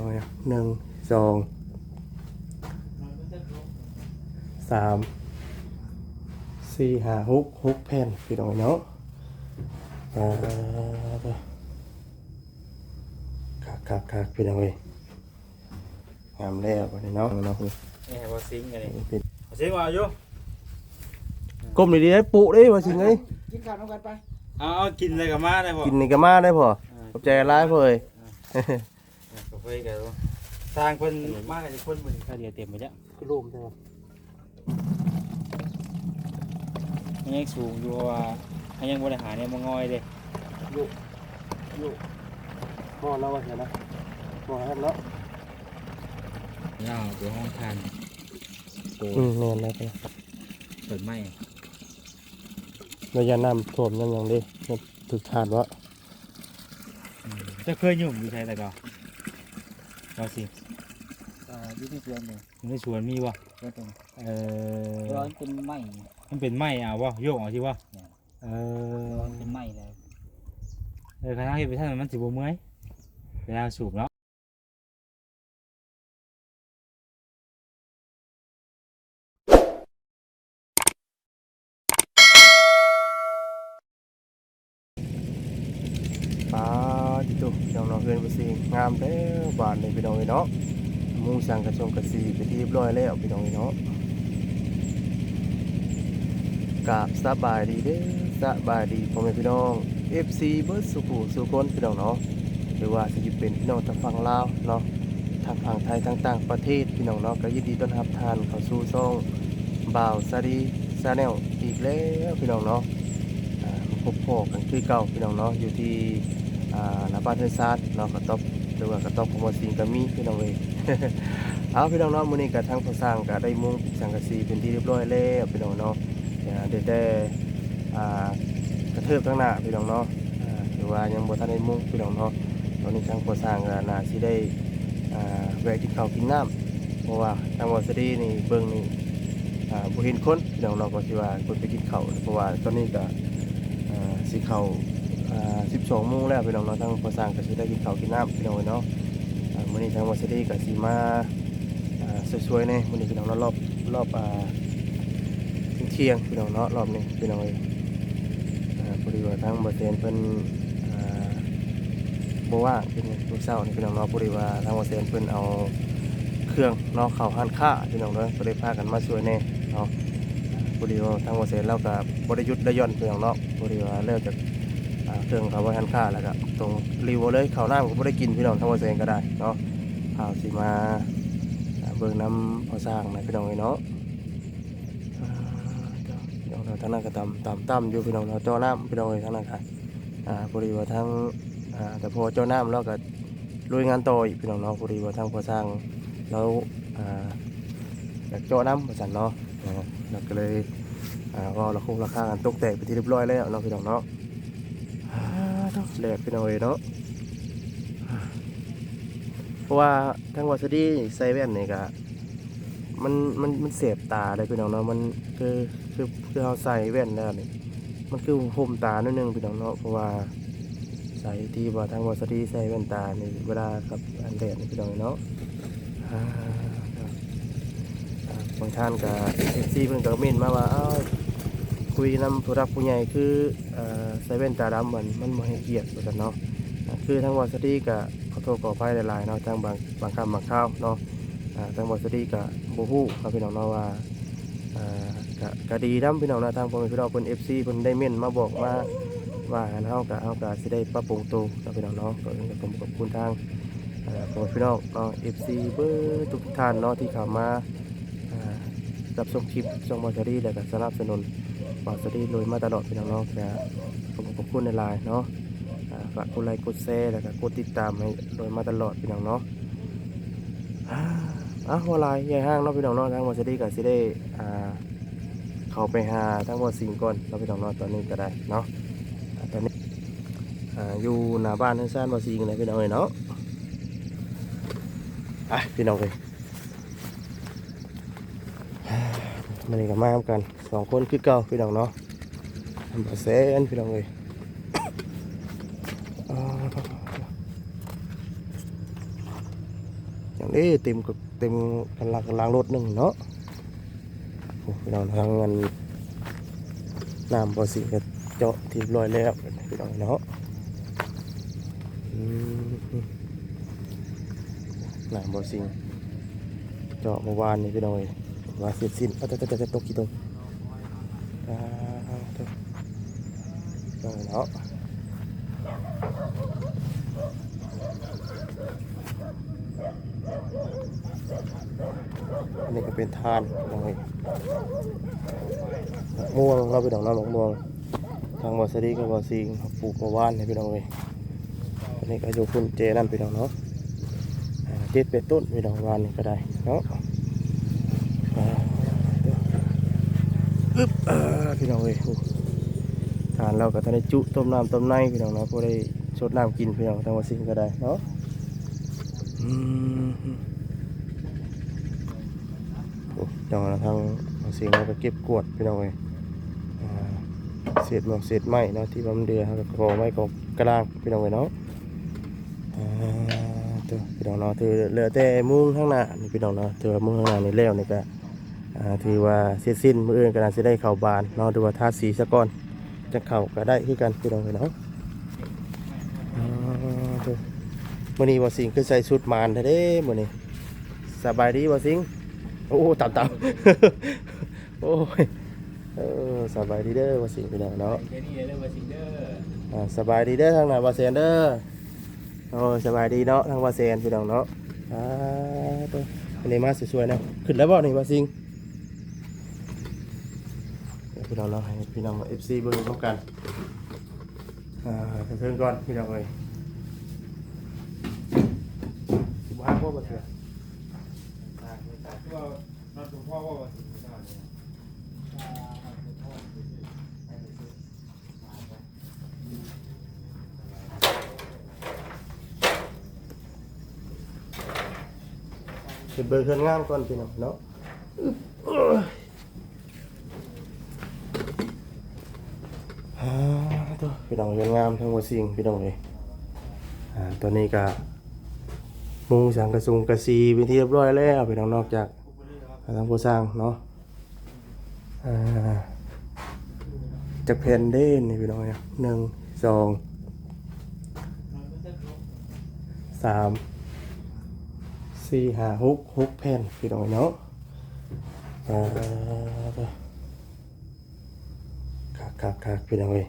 น้อยนะหนึ่งสองสามสี่ห้าหกหกแผ่นพี่น้อยเนาะอ่าคักคักคักพี่น้อยงามแล้ววันนี้เนาะเนาะเอ้ยบ่ซิงกันนี่เป็นบ่ซิงว่าอยู่ก้มดีๆได้ปุได้ว่าสิไงกินข้าวน้ำกันไปเอาเอากินอะไรกับมาได้บ่กินนี่ก็มาได้พอขอบใจร้ายพ่อเอ้ยก็ ไปกันสร้างเพิ่นมากันคนมื้อนี้ก็เดียวเต็มไปจ้ะคือรูมใช่ไหมยังสูงอยู่ว่ายังบ่ได้หารเนี่ยบ่งอยเด้อยู่พ่อเราว่าเห็นนะพ่อครับเนาะยาวไปห้องทานโอ้อืมแม่นแล้วไปเปิดไหมเราอย่าน้ำท่วมยังยังดิถึกขาดวะจะเคยยุ่งอยู่ใช่แต่ก็ ว่าสิอ่าอยู่ที่สวนนี่ในสวนมีบ่สวนตรงเออร้อนเป็นไม้มันเป็นไม้อะบ่โยกเอาสิบ่เออร้อนเป็นไม้เลยเออคณะเฮ็ดไปท่านนมันสิบ่เมื่อยเวลาสูบเนาะปลา ที่ตุน้องน้องเพื่อนไปสิงามแล้วบานเลยพี่น้องเนาะมุงสังกระชงกระสีไปที่เรียบร้อยแล้วพี่น้องเนาะกราบสบายดีเด้อสบายดีพ่อแม่พี่น้อง FC เบิร์ดสุขุสุคนพี่น้องเนาะหรือว่าสิเป็นพี่น้องทางฝั่งลาวเนาะทางฝั่งไทยทางต่างประเทศพี่น้องเนาะก็ยินดีต้อนรับท่านเข้าสู่ช่องบ่าวซาดีซาแนลอีกแล้วพี่น้องเนาะอ่ามาพบพ่อกันคือเก่าพี่น้องเนาะอยู่ที่ นาบ้านเทือนซาดเนาะกระต๊อบหรือว่ากระต๊อบของมอสิงก็มีพี่น้องเอ้ยเอาพี่น้องเนาะมื้อนี้ก็ทางผู้สร้างก็ได้มุงสังกะสีเป็นที่เรียบร้อยแล้วพี่น้องเนาะเดี๋ยวได้อ่ากระเทิบข้างหน้าพี่น้องเนาะหรือว่ายังบ่ทันได้มุงพี่น้องเนาะตอนนี้ทางผู้สร้างก็น่าสิได้แวะกินข้าวกินน้ำเพราะว่าทางวอสดีนี่เบิ่งนี่บ่เห็นคนพี่น้องเนาะก็สิว่าเพิ่นไปกินข้าวเพราะว่าตอนนี้ก็สิเข้า อ่า12โมงแล้วพี่น้องเนาะทางผู้สร้างก็สิได้กินข้าวกินน้ำพี่น้องเนาะอ่ามื้อนี้ทางวัสดีก็สิมาสวยๆแน่มื้อนี้พี่น้องเนาะรอบรอบเที่ยงๆพี่น้องเนาะรอบนี้พี่น้องเอ้ยอ่าพอดีว่าทางบ่เซนเพิ่นอ่าบ่ว่าเป็นมื้อเช้านี่พี่น้องเนาะพอดีว่าทางบ่เซนเพิ่นเอาเครื่องเนาะเข้าห้านค้าพี่น้องเนาะก็ได้พากันมาช่วยแน่เนาะพอดีว่าทางบ่เซนเราก็บ่ได้หยุดได้ย่อนพี่น้องเนาะพอดีว่าแล้วจาก เครื่องเขาไว้ทันค่าแล้วก็ตรงรีโวเลยเขาวหน้าผมก็ไม่ได้กินพี่น้องทั้งวันเองก็ได้เนาะข่าวสิมาเบิ่งน้ำพอสร้างนะพี่น้องเลยเนาะอ่าเดี๋ยวเราทั้งนั้นก็ตำตำตำอยู่พี่น้องเราเจ้าน้ำพี่น้องเลยทั้งนั้นค่ะอ่าพอดีว่าทั้งอ่าแต่พอเจ้าน้ำเราก็ลุยงานต่ออีกพี่น้องเนาะพอดีว่าทั้งพอสร้างแล้วอ่าอยากเจ้าน้ำประสันเนาะอ่าเราก็เลยอ่าว่าเราคงราคากันตกแต่งไปที่เรียบร้อยแล้วเนาะพี่น้องเนาะ แหลกไปหน่อยเนาะเพราะว่าทั้งวัสดีใส่แว่นนี่ก็มันมันมันเสียบตาเลยพี่น้องเนาะมันคือคือคือเราใส่แว่นแล้วนี่มันคือห่มตาหนิดนึงพี่น้องเนาะเพราะว่าใส่ที่ว่าทั้งวัสดีใส่แว่นตาในเวลากับอันแดดนี่พี่น้องเนาะบางท่านก็เอฟซีเพิ่นก็เม่นมาว่าอ้าว คุยนำผู้รักผู้ใหญ่คือเอ่อใส่แว่นตาดำมันมันบ่ให้เกียรติว่าซั่นเนาะคือทางวัสตีก็ขอโทษขออภัยหลายๆเนาะทางบางบางคำบางข้าวเนาะอ่าทางวัสตีก็บ่ฮู้ครับพี่น้องเนาะว่าก็ก็ดีนำพี่น้องนะทางพ่อแม่พี่น้องเพิ่น FC เพิ่นได้เม่นมาบอกมาว่าเฮาก็เฮาก็สิได้ปรับปรุงตัวเนาะพี่น้องเนาะก็ผมขอบคุณทางอ่าพ่อแม่พี่น้องเนาะ FC เบิดทุกท่านเนาะที่เข้ามารับชมคลิปช่องวัดสตีแล้วก็สนับสนุน ฝากสวัสดีลุยมาตลอดพี่น้องเนาะจะขอบคุณในไลน์เนาะฝากกดไลค์กดแชร์แล้วก็กดติดตามให้โดยมาตลอดพี่น้องเนาะอ่าอะว่าไลน์ใหญ่ห้างเนาะพี่น้องเนาะทางวัดสวัสดีก็สิได้อ่าเข้าไปหาทั้งวัดสิงก่อนเนาะพี่น้องเนาะตอนนี้ก็ได้เนาะตอนนี้อ่าอยู่หน้าบ้านทั้งซ่านวัดสิงเลยพี่น้องเลยเนาะอะพี่น้องเลย มันนี่ก็มากันสองคนคือเก่าพี่น้องเนาะทำประเซนพี่น้องเลยอย่างนี้เต็มกับเต็มกันลังกันลังรถหนึ่งเนาะโอ้พี่น้องทางเงินน้ำบ่อสิงก็เจาะทีบร้อยแล้วพี่น้องเนาะอืมน้ำบ่อสิงเจาะเมื่อวานนี่พี่น้องเอ้ย ว่าเสร็จสิ้นเอาจะจะจะตกกี่ตรงอ่าเด้อพี่น้องเนาะอันนี้ก็เป็นทานตรงนี้มะม่วงเราไปดอกน้ำมะม่วงทางบอสดีกับบอซิงปลูกมาว่านให้พี่น้องเลยอันนี้ก็อยู่พุ่นเจนั่นพี่น้องเนาะเจ็ดเป็ดต้นพี่น้องวานนี่ก็ได้เนาะอ่า อึ๊บอ่าพี่น้องเลยทานเราก็ทานได้จุต้มน้ำต้มในพี่น้องเนาะพอได้ชดน้ำกินพี่น้องทางบอซิงก็ได้เนาะอืมโอ้จังหวะทางเสียงเราก็เก็บกวดพี่น้องเลยอ่าเศษหมอกเศษไม้เนาะที่บำเดือเขาก็กอไม้กอกระด้างพี่น้องเลยเนาะอ่าตัวพี่น้องเนาะถือเหลือแต่มุ้งข้างหน้านี่พี่น้องเนาะถือว่ามุ้งข้างหน้านี่แล้วนี่ก็ ถือว่าเสร็จสิ้นมืออื่นก็น่าจะได้เข่าบานเนาะดูว่าทาสีซะก่อนจะเข่าก็ได้คือกันพี่น้องเลยเนาะอ่าตัวมื่อนี้บ่สิงคือใส่ชุดมารแท้เด้มื่อนี้สบายดีบ่สิงโอ้ต่ำต่ำโอ้ยเออสบายดีเด้อว่าสิพี่น้องเนาะเดี๋ยวนี้เรื่องว่าสิเด้ออ่าสบายดีเด้อทางไหนวาเซนเด้อโอ้สบายดีเนาะทางวาเซนพี่น้องเนาะอ่าตัวอันนี้มาสวยๆนะขึ้นแล้วบ่นี่วาซิง พี่น้องเนาะให้พี่น้องเอฟซีเบิ่งพร้อมกันอ่าเพิ่งก่อนพี่น้องเอ้ยสิบห้าพวกบ่เสียว่านอนตัวพ่อว่าว่าสิได้เนี่ยเป็นเบอร์เคลื่อนงามก่อนพี่น้องเนาะอ่า ตัวพี่น้องเคลื่อนงามทั้งหมดสิ่งพี่น้องเลยอ่าตัวนี้ก็มุงสังกระสุงกระซีเป็นที่เรียบร้อยแล้วพี่น้องนอกจากทางผู้สร้างเนาะอ่าจากแผ่นเด่นนี่พี่น้องเนี่ยหนึ่งสองสามสี่ห้าหกหกแผ่นพี่น้องเนาะอ่า คักคักคักพี่น้องเอ้ย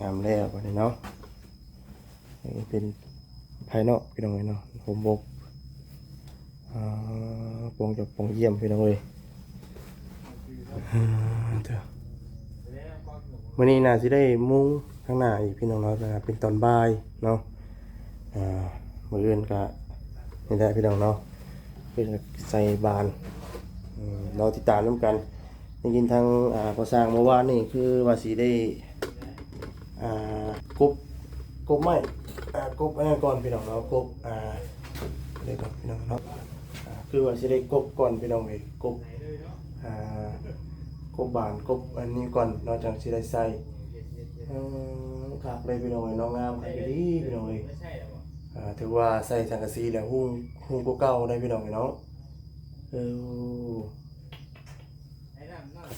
งามแล้ววันนี้เนาะนี่เป็นภายนอกพี่น้องเอ้ยเนาะผมบกอ่าปงจากปงเยี่ยมพี่น้องเอ้ยอ่าเถอะวันนี้น่าจะได้มุ้งข้างหน้าอีกพี่น้องเนาะนะเป็นตอนบ่ายเนาะอ่ามืออื่นก็นี่ได้พี่น้องเนาะเป็นใส่บานเราติดตามน้ำกัน ได้ยินทางอ่าพอสร้างเมื่อวานนี่คือว่าสีได้อ่ากบกบไม้อ่ากบอันนั้นก่อนพี่น้องเนาะกบอ่าเดี๋ยวก่อนพี่น้องเนาะอ่าคือว่าสีได้กบก่อนพี่น้องเลยกบอ่ากบบานกบอันนี้ก่อนเนอกจากสีได้ใส่เออคักเลยพี่น้องเลยน้องงามคักดีพี่น้องเลยอ่าถือว่าใส่สังกะสีแล้วหุ้งหุ้งก็เก่าได้พี่น้องเนาะเออ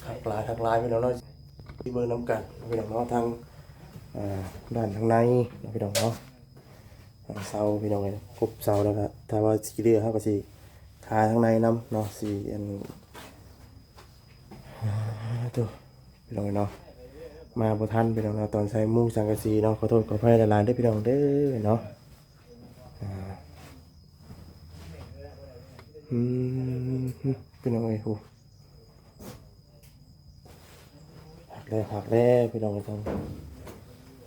ทักหลายทักลายพี่น้องเนาะที่เบอร์น้ำกันพี่น้องเนาะทางอ่าด้านทางในพี่น้องเนาะทางเสาพี่น้องเลยกบเสาแล้วก็ถ้าว่าสีเรือเขาก็สีทาทางในน้ำเนาะสีอันตัวพี่น้องเนาะมาบ่ทันพี่น้องเนาะตอนใส่มุ้งสังกะสีเนาะขอโทษขออภัยหลายๆด้อพี่น้องเด้อเนาะอืมพี่น้องเอ้ยโห หักแล้วหักแล้วพี่น้องเอ้ยต้อง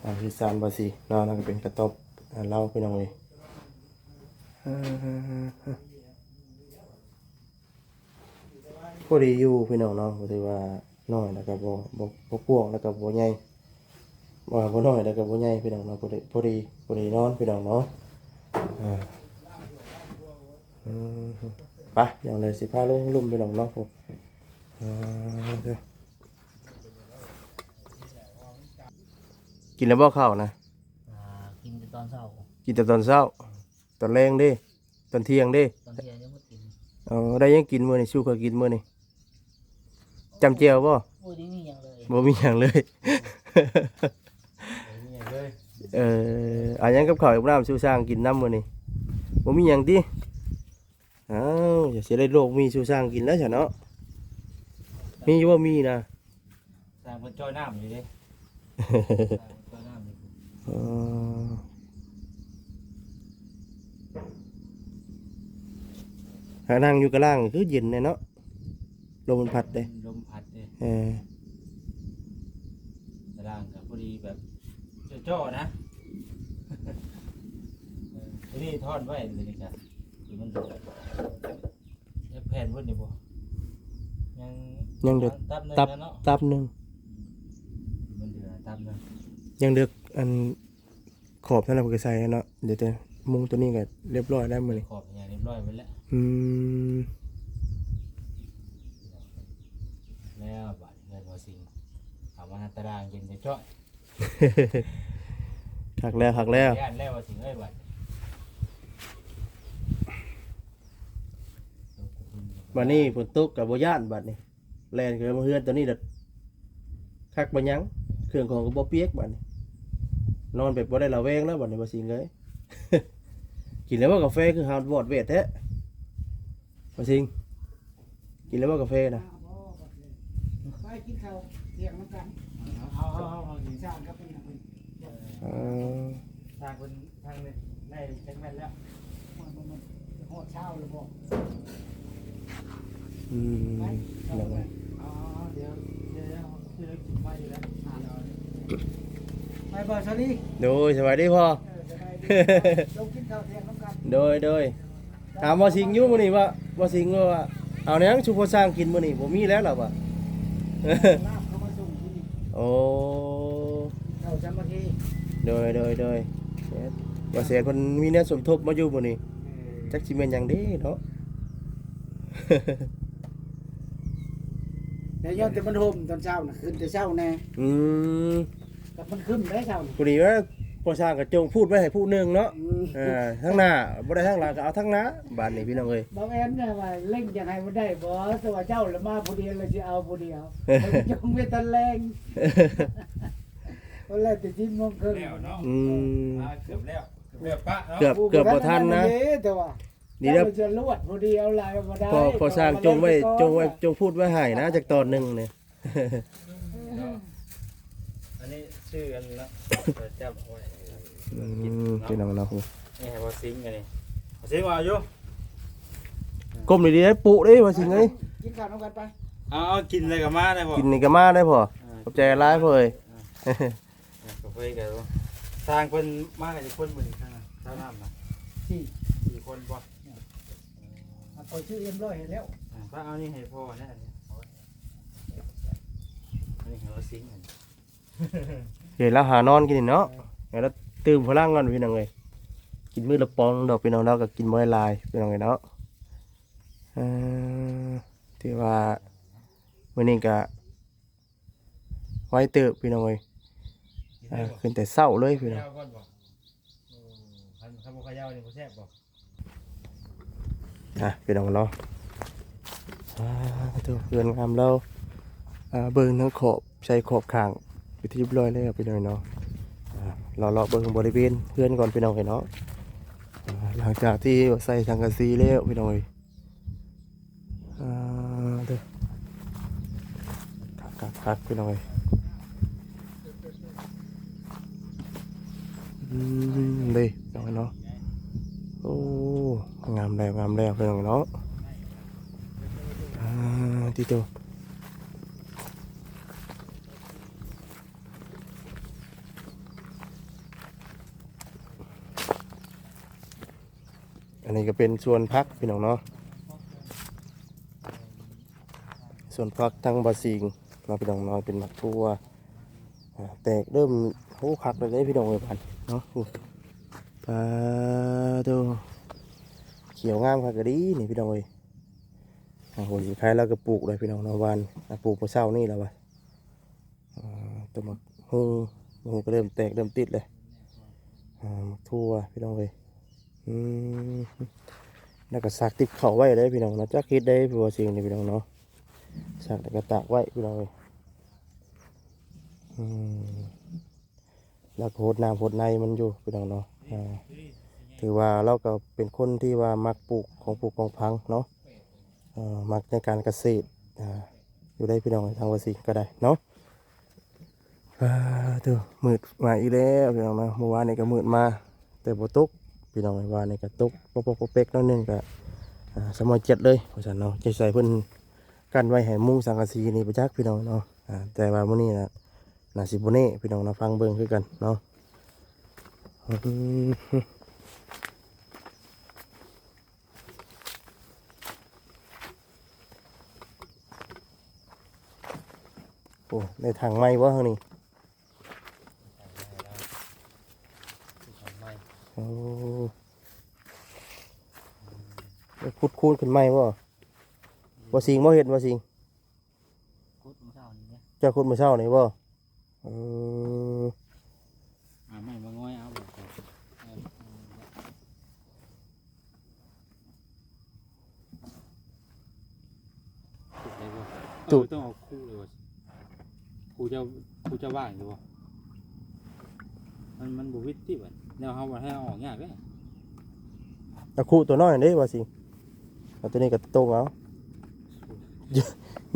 อ่าที่สามบาสีนาะนั่นก็เป็นกระตบอ่าเล่าพี่น้องเอ้ยพอดีอยู่พี่น้องเนาะก็ถือว่าน้อยแล้วก็บ่บ่บ่กวางแล้วก็บ่ใหญ่บ่บ่น้อยแล้วก็บ่ใหญ่พี่น้องเนาะพอดีพอดีพอดีนอนพี่น้องเนาะอ่าอืมไปอย่างเลยสิพาลงลุ่มไปหนองเนอกผมอ่าเดี๋ย กินแล้วบ่ข้าวนะอ่ากินแต่ตอนเช้ากินแต่ตอนเช้า ตอนแรงดิตอนเที่ยงเด้ตอนเที่ยงยังไม่กินเออได้ยังกินมื้อนี่สู้ก็กินมื้อนี่จำเจียวบ่โอ้ยนี่มีอย่างเลยบ่มีหยังเลยนี่อย่างเลยเอออันยังกับข้าวกับน้ำสู้สร้างกินน้ำมื้อนี่บ่มีหยังติอ้าวอย่าสิได้โลกมีสู้สร้างกินแล้วฉันเนาะมีอยู่บ่มีนะ สร้างเพิ่นจ้อยน้ำอยู่เด้ หานั่งอยู่กับล่างคือเย็นแน่เนาะลมมันพัดเด้ลมพัดเด้เออตารางก็พอดีแบบจ้อๆนะเออทีนี้ทอดไว้เลยนี่จ้ะคือมันดูจะแผ่นเพิ่นนี่บ่ยังยังเด็กตับหนึงตับแล้วเนาะตับหนึงมันเดือดตับหนึงยังเด็ก อันขอบนั่นแหละก็ใส่เนาะเดี๋ยวแต่มุงตัวนี้ก็เรียบร้อยแล้วมื้อนี้ขอบอย่างเรียบร้อยไปแล้วอืมแล้วบัดเงินบ่สิงเอามาตารางเย็นจะจ้อยหักแล้วหักแล้วย่านแล้วบ่สิงเอ้ยบัดบัดนี้ฝนตกกับบ่ย่านบัดนี้แล่นคือมาเฮือนตัวนี้เด็ดคักบ่ยังเครื่องของก็บ่เปียกบัดนี้ นอนไปบ่ได้ระแวงแล้วบัดนี้บ่สิงเอ้ยกินแล้วว่ากาแฟคือหาดวอดเวทแท้บ่สิง กินแล้วว่ากาแฟนะไปกินข้าวเที่ยงน้ำกันเอาเอาเอาเอาสิสร้างก็เป็นอ่างนี้อ๋อทางคนทางนี้ได้เช็คแม่นแล้วหอดเช้าเลยบอกอืมนั่นแหละอ๋อเดี๋ยวเดี๋ยวคือมาอยู่แล้ว ไปบ่สวัสดีโดยสวัสดีพ่อ เออสบายดีลงกินข้าวเที่ยงน้ำกันโดยโดยถามว่าสิงอยู่มื้อนี้ว่าว่าสิงว่าเอาแนวชุบพอสร้างกินมื้อนี้บ่มีแล้วหรอวะ ลาบเข้ามาส่งที่นี่โอ้ข้าวสามัคคีโดยโดยโดยว่าเสียคนมีแนวสมทบมาอยู่มื้อนี้จักสิแม่นหยังเด้เนาะ เดี๋ยวย้อนแต่มันห่มตอนเช้าน่ะขึ้นแต่เช้าแน่อืม กับมันขึ้นได้เช้าน่ะผู้นี้ว่าพอสร้างก็จงพูดไว้ให้ผู้หนึงเนาะอืมอ่าทั้งหน้าบ่ได้ทั้งหลังก็เอาทั้งหน้าบาดนี้พี่น้องเอ้ยบางแอนเนี่ยว่าเล่งยังไงมันได้บ่ตัวเจ้าละมาผู้เดียวเลยจะเอาผู้เดียวมันจงเวทแรงวันแรกแต่จิ้มมงครึ่งแล้วเนาะอืมอ่าเกือบแล้วเกือบปะเนาะเกือบเกือบบ่ทันนะแต่ว่านี่แล้วเจ้าจะลวดผู้เดียวลายมาได้พอพอสร้างจงไว้จงไว้จงพูดไว้ให้นะจากตอนหนึงเนี่ย อันนี้ชื่อกันแล้วจำเอาไว้อืมพี่น้องเนาะนี่ให้ว่าซิงกันนี่ซิงว่าอยู่ก้มดีๆได้ปุเด้ว่าสิไงกินข้าวน้ำกันไปเอาเอากินอะไรกับมาได้บ่กินนี่ก็มาได้พอขอบใจหลายพ่อเอ้ยกาแฟกันสร้างคนมากกับคนเหมือนกันสร้างน้ำนะสี่สี่คนบ่เอาพอชื่อเอ็มร้อยให้แล้วถ้าเอานี่ให้พ่อนะอันนี้เอาไว้อันนี้ให้ว่าซิงกัน เดี๋ยวเราหานอนกินเนาะเดี๋ยวเราตื่มพลังก่อนพี่น้องเอ้ยกินมื้อละปองดอกพี่น้องเราก็กินบ่ได้ลายพี่น้องเอ้ยเนาะเอ่อที่ว่ามื้อนี้ก็ไว้เติบพี่น้องเอ้ยขึ้นแต่เช้าเลยพี่น้องอนบ่คันคันบ่ขยาวนี่บ่แซ่บบ่อะพี่น้องเนาะตัวเพื่อนงามเราเบิ่งทั้งขอบใช้ขอบข้าง ไปที่เรียบร้อยแล้วพี่น้องเนาะอ่าเราเลาะเบิ่งบริเวณเพื่อนก่อนพี่น้องเห็นเนาะหลังจากที่ใส่ทางกระซีแล้วพี่น้องเอ้ยอ่าเด้อคักคักคักพี่น้องเอ้ยอืมเด้พี่น้องเอ้ยเนาะโอ้งามแล้วงามแล้วเพื่อนเนาะอ่าที่ตัว นี้ก็เป็นส่วนพักพี่น้องเนาะส่วนพักทั้งบะซิงเราะพี่น้องเนาะเป็นหมักทั่วแตกเริ่มโอ้คักเลยพี่น้องเอ้ยพันเนาะปลาตัวเขียวงามครับก็ดีนี่พี่น้องเอ้ยอ่าโหสิใครเราก็ปลูกเลยพี่น้องเนาะวันปลูกพอเช้านี่แล้ววะอ่าตัวมักฮุงฮุงก็เริ่มแตกเริ่มติดเลยทั่วพี่น้องเอ้ย อืมแล้วก็ซักติบเข่าไว้เลยพี่น้องนะจักคิดได้พี่ว่าสิ่งนี้พี่น้องเนาะซักแล้วก็ตากไว้พี่น้องเอ้ยอืมแล้วก็โหดน้ำโหดในมันอยู่พี่น้องเนาะอ่าถือว่าเราก็เป็นคนที่ว่ามักปลูกของปลูกของพังเนาะอ่อมักในการเกษตรอ่าอยู่ได้พี่น้องทางวาสิก็ได้เนาะอ่าเถอะมืดมาอีกแล้วพี่น้องนาะเมื่อวานนี้ก็มืดมาแต่บ่ตก พี่น้องไอ้ว่านี่ก็ตกปกปกเป๊กน้อยนึงก็สมอยเจ็ดเลยเพราะฉะนั้นเนาะใจใส่เพิ่นกันไว้ให้มุงสังกะสีนี่ประจักษ์พี่น้องเนาะแต่ว่ามื้อนี้นะน่าสิบ่แน่พี่น้องนาะฟังเบิ่งคือกันเนาะโอ้ในทางไม้บ่เฮานี่ โอ้ได้ขุดคูนขึ้นไม้บ่บ่สิงบ่เฮ็ดบ่สิงกุดมื้อเช้านี้เนี่ยเจ้าขุดมื้อเช้านี่บ่เอออ่าไม่มาง้อยเอาบ่ครับเออเออตุดได้บ่เออต้องเอาคู่เลยว่ะคู่จะคู่จะว่างอยู่บ่มันมันบ่วิดที่บัด แนวเฮาบ่ให้เอาออกยากเด้เอาคู่ตัวน้อยนั่นเด้ว่าสิเอาตัวนี้ก็ตรงเอา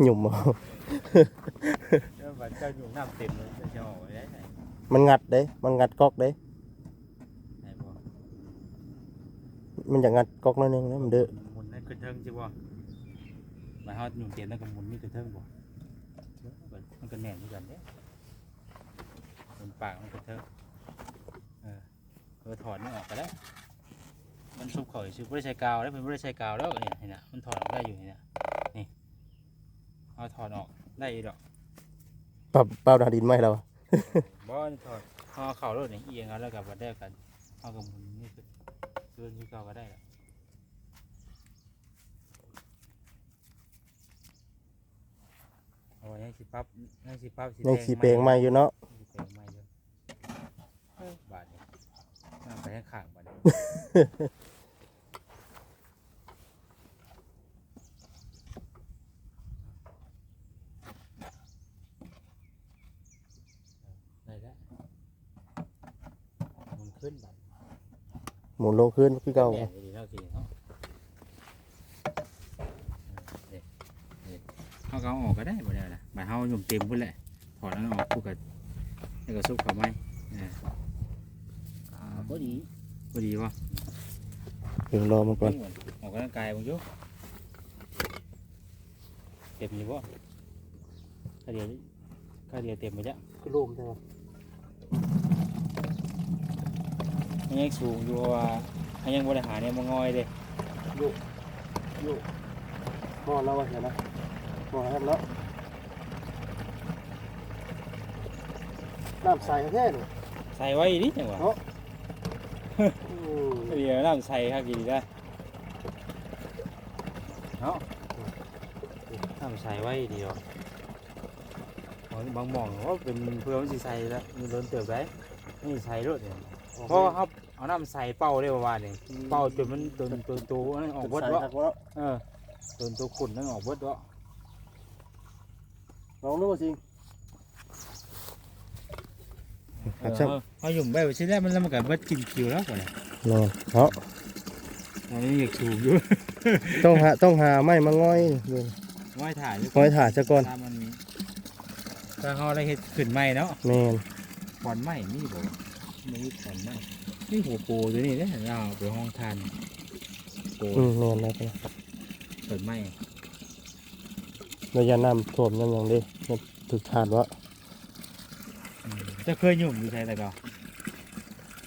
หยุ่มเอาแล้วบัดเจ้าอยู่น้ำเต็มเลยจะเอาไว้ได้ไหนมันงัดเด้ มันงัดก๊อกเด้ไหนบ่มันอยากงัดก๊อกหนิดนึงนะมันเด้อหมุนให้ขึ้นเทิงใช่บ่หมายเฮาอยู่เต็มแล้วก็หมุนนี่ขึ้นเทิงบ่มันก็แน่นเหมือนกันเด้หมุนปากมันขึ้นเทิงเออ เออถอดนี่ออกก็ได้มันซุบเข่าอยู่บ่ได้ใช้กาวแล้วเพิ่นบ่ได้ใช้กาวแล้วเนี่ยเห็นน่ะมันถอดออกได้อยู่นี่น่ะนี่เอาถอดออกได้อยู่ดอกปรับเปล่าดาดินไหมเราบ่นี่ถอดเอาเข่ารถนี่เอียงเอาแล้วก็บ่ได้กันเอากับหมุนนี่ขึ้นเดินที่เก่าก็ได้ล่ะเอาไว้ให้สิปรับให้สิปรับยังสีเปลงใหม่อยู่เนาะสิแปลงใหม่อยู่เอ้ยบาท นี่น้ำไปข้างๆบาทนี่ได้แล้วมันขึ้นบาทหมุนลงขึ้นคือเก่าแดดดีเนาะทีเนาะเด็กเด็กเขาก็เอาออกก็ได้บ่ได้ล่ะบาดเฮาหยุ่มเต็มพุ่นแหละถอดแล้วออกคู่กับแล้วก็ซุปเข้าไม้อ่า พอดีพอดีป่ะเดี๋ยวรอมันก่อนออกกำลังกายบ้างจุเต็มอยู่ป่ะข้าเดียวข้าเดียวเต็มไปจ้ะคือลมใช่ไหมมันยังสูงอยู่ว่ามันยังบริหารเนี่ยมันงอยเลยมอแล้ววะเห็นนะมอแล้วเนาะน้ำใสแท้เลยใส่ไว้ดิจังหวะเนาะข้าเดียวน้ำใส่ข้ากี่ได้เนาะน้ำใส่ไว้เดียวบางบางหมองว่าเป็นเพื่อมันสิใส่แล้วมันโดนเติบได้นี่ใส่รถเนี่ยเพราะว่าเขาเอาน้ำใส่เป่าได้ประมาณนี้เป่าจนมันจนจนตัวนั่นออกเบดวะวะเออจนตัวขุ่นนั่นออกเบดวะลองดูสิเออเอาเอาหยุ่มไปชิ้นแรกมันแล้วมันก็เบิดกินคิวแล้วก่อนเนี่ย นอนเนาะอันนี้อยากสูบอยู่ต้องหาต้องหาไม้มาง่อยเบิ่งไม่ถ่ายอยู่ง่อยถ่าซะก่อนถ้ามันถ้าเขาได้เห็ดขึ้นไหมเนาะแม่นขอนไหมนี่บอกไม่มีขอนไหมนี่หัวโปตัวนี้เนี่ยเราเอาไปห้องทานโปอืมแม่นแล้วครับขอนไหมระยะน้ำท่วมยังยังเด้มันถึกทานวะอืมจะเคยหยุ่มอยู่ใช่แต่ก็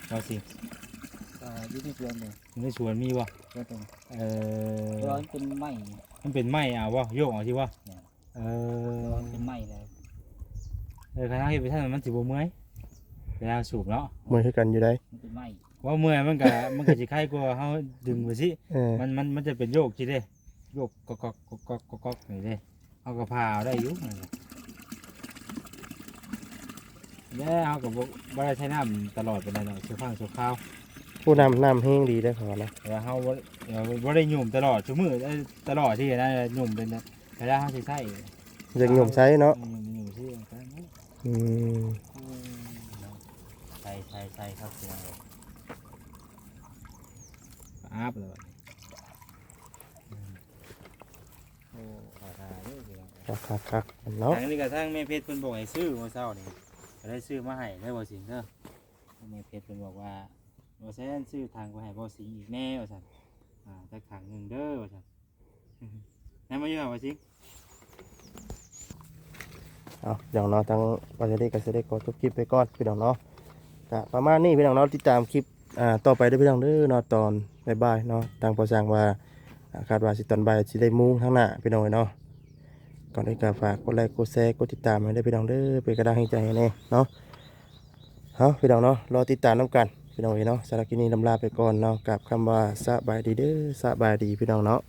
เราสิ อ่าอยู่ในสวนนี่ในสวนมีวะสวนตรงเออร้อนเป็นไม้มันเป็นไหมอะวะโยกเอาสิวะเออร้อนเป็นไม้เลยเออคณะที่ไปท่านมันสิบเมื่อยเวลาสูบเนาะมือคือกันอยู่ได้มันเป็นไม้ว่าเมื่อยมันก็มันก็สิคล้ายกว่าเฮาดึงไปสิเออมันมันมันจะเป็นโยกสิเด้โยกกอกกอกกอกกอกกอกกอกนี่เด้เฮาก็พาเอาได้อยู่นั่นแหละแล้วเฮาก็บ่บ่ได้ใช้น้ำตลอดไปานใดดอกชั่วครั้งชั่วคราว ผู้นำน้ำแห้งดีได้พอนะแล้วเฮาบ่เอ่อบ่ได้หยุ่มตลอดชั่วมือเอ้ยตลอดที่นะหยุ่มเป็นเวลาเฮาสิใช้ยังหนุ่มใช้เนาะหยุ่มหยุ่มที่กันอืมใช่ใช่ใช่ครับพี่น้องเอ้ยอาบเลยบัดนี้อืมโอ้ขอทานเด้อพี่น้องเอ้ยคักคักๆเนาะทางนี้ก็ทางแม่เพชรเพิ่นบอกให้ซื้อเมื่อเช้านี่ก็ได้ซื้อมาให้ได้บ่สิงเด้อแม่เพชรเพิ่นบอกว่า บ่แซนซื้อทางไปให้บ่สิงอีกแน่ว่าซั่นอ่าจักทางหนึงเด้อว่าซั่นนั่นมาอยู่ว่าสิงเอาเดี๋ยวเนาะทั้งวันนี้ก็จะได้ขอจบคลิปไปก่อนพี่น้องเนาะก็ประมาณนี้พี่น้องเนาะติดตามคลิปอ่าต่อไปเด้อพี่น้องเด้อเนาะตอนบ่ายๆเนาะทางพอสร้างว่าคาดว่าสิตอนบ่ายสิได้มุงข้างหน้าพี่น้องเนาะก่อนอื่นก็ฝากกดไลค์กดแชร์กดติดตามให้ได้พี่น้องเด้อเป็นกระดาษให้ใจให้แน่เนาะเอาพี่น้องเนาะรอติดตามน้ำกัน พี่น้องเอ้ยเนาะสำหรับคลิปนี้ลำลาไปก่อนเนาะกับคำว่าสบายดีเด้อสบายดีพี่น้องเนาะ